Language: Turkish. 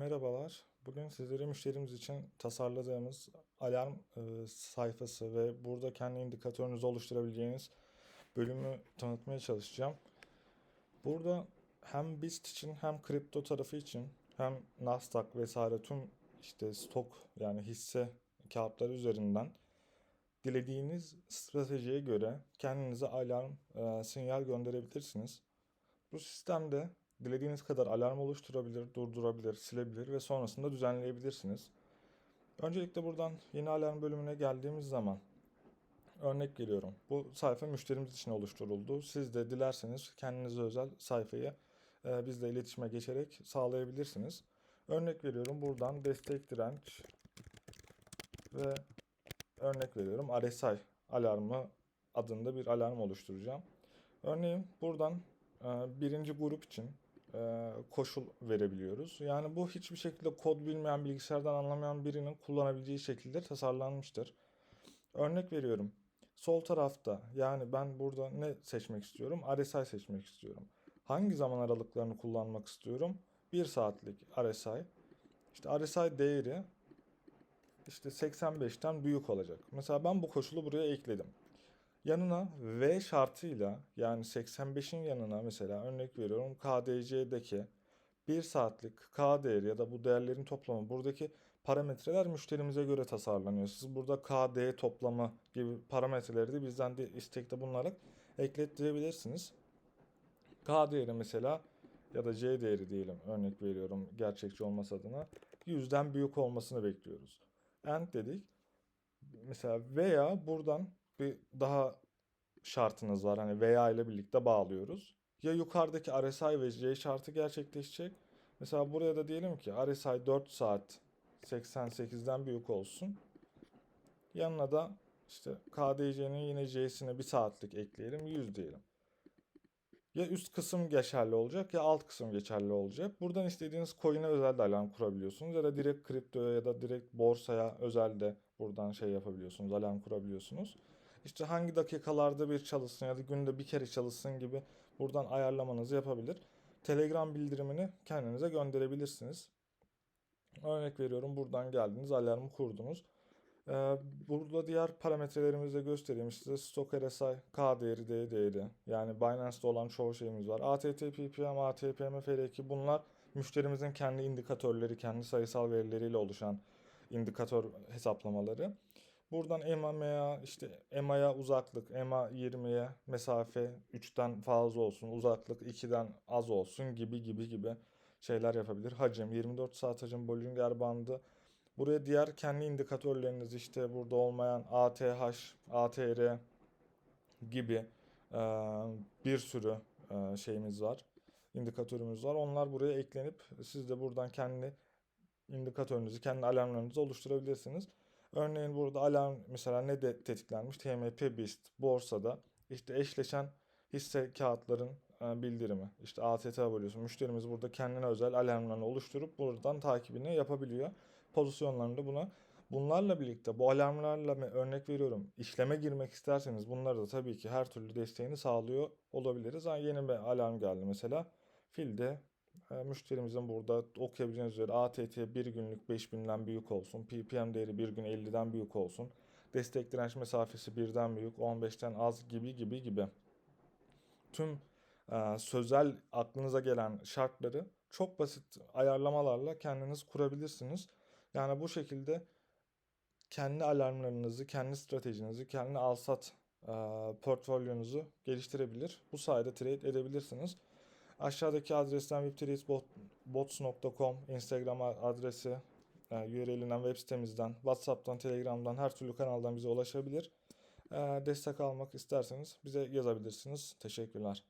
Merhabalar. Bugün sizlere müşterimiz için tasarladığımız alarm e, sayfası ve burada kendi indikatörünüzü oluşturabileceğiniz bölümü tanıtmaya çalışacağım. Burada hem BIST için hem kripto tarafı için hem Nasdaq vesaire tüm işte stok yani hisse kağıtları üzerinden dilediğiniz stratejiye göre kendinize alarm e, sinyal gönderebilirsiniz. Bu sistemde dilediğiniz kadar alarm oluşturabilir, durdurabilir, silebilir ve sonrasında düzenleyebilirsiniz. Öncelikle buradan yeni alarm bölümüne geldiğimiz zaman örnek veriyorum. Bu sayfa müşterimiz için oluşturuldu. Siz de dilerseniz kendinize özel sayfayı e, bizle iletişime geçerek sağlayabilirsiniz. Örnek veriyorum buradan destek direnç ve örnek veriyorum RSI alarmı adında bir alarm oluşturacağım. Örneğin buradan e, birinci grup için koşul verebiliyoruz. Yani bu hiçbir şekilde kod bilmeyen, bilgisayardan anlamayan birinin kullanabileceği şekilde tasarlanmıştır. Örnek veriyorum. Sol tarafta yani ben burada ne seçmek istiyorum? RSI seçmek istiyorum. Hangi zaman aralıklarını kullanmak istiyorum? 1 saatlik RSI. İşte RSI değeri işte 85'ten büyük olacak. Mesela ben bu koşulu buraya ekledim. Yanına V şartıyla yani 85'in yanına mesela örnek veriyorum KDC'deki 1 saatlik K değeri ya da bu değerlerin toplamı buradaki parametreler müşterimize göre tasarlanıyor. Siz burada KD toplamı gibi parametreleri de bizden de istekte bulunarak eklettirebilirsiniz. K değeri mesela ya da C değeri diyelim örnek veriyorum gerçekçi olması adına 100'den büyük olmasını bekliyoruz. End dedik. Mesela veya buradan bir daha şartınız var. Hani veya ile birlikte bağlıyoruz. Ya yukarıdaki RSI ve C şartı gerçekleşecek. Mesela buraya da diyelim ki RSI 4 saat 88'den büyük olsun. Yanına da işte KDC'nin yine C'sine bir saatlik ekleyelim 100 diyelim. Ya üst kısım geçerli olacak ya alt kısım geçerli olacak. Buradan istediğiniz coin'e özel de alarm kurabiliyorsunuz. Ya da direkt kriptoya ya da direkt borsaya özel de buradan şey yapabiliyorsunuz. Alarm kurabiliyorsunuz. İşte hangi dakikalarda bir çalışsın ya da günde bir kere çalışsın gibi buradan ayarlamanızı yapabilir. Telegram bildirimini kendinize gönderebilirsiniz. Örnek veriyorum buradan geldiniz alarmı kurdunuz. Ee, burada diğer parametrelerimizi de göstereyim. Size Stock RSI, K değeri, D değeri. Yani Binance'da olan çoğu şeyimiz var. ATT, PPM, ATPM, FR2 bunlar müşterimizin kendi indikatörleri, kendi sayısal verileriyle oluşan indikatör hesaplamaları. Buradan EMA, MEA, işte EMA'ya uzaklık, EMA 20'ye mesafe 3'ten fazla olsun, uzaklık 2'den az olsun gibi gibi gibi şeyler yapabilir. Hacim, 24 saat hacim, Bollinger bandı. Buraya diğer kendi indikatörleriniz işte burada olmayan ATH, ATR gibi bir sürü şeyimiz var. indikatörümüz var. Onlar buraya eklenip siz de buradan kendi indikatörünüzü, kendi alarmlarınızı oluşturabilirsiniz. Örneğin burada alarm mesela ne de tetiklenmiş? TMP BIST borsada işte eşleşen hisse kağıtların e, bildirimi. İşte ATT bölüyorsun. Müşterimiz burada kendine özel alarmlarını oluşturup buradan takibini yapabiliyor. Pozisyonlarında buna Bunlarla birlikte bu alarmlarla örnek veriyorum işleme girmek isterseniz bunları da tabii ki her türlü desteğini sağlıyor olabiliriz. Yani yeni bir alarm geldi mesela. Filde müşterimizin burada okuyabileceğiniz üzere ATT bir günlük 5000'den büyük olsun. PPM değeri bir gün 50'den büyük olsun. Destek direnç mesafesi birden büyük 15'ten az gibi gibi gibi. Tüm e, sözel aklınıza gelen şartları çok basit ayarlamalarla kendiniz kurabilirsiniz. Yani bu şekilde kendi alarmlarınızı, kendi stratejinizi, kendi alsat e, portfolyonuzu geliştirebilir. Bu sayede trade edebilirsiniz. Aşağıdaki adresten webtradesbots.com Instagram adresi e, URL'inden web sitemizden, WhatsApp'tan, Telegram'dan her türlü kanaldan bize ulaşabilir. Destek almak isterseniz bize yazabilirsiniz. Teşekkürler.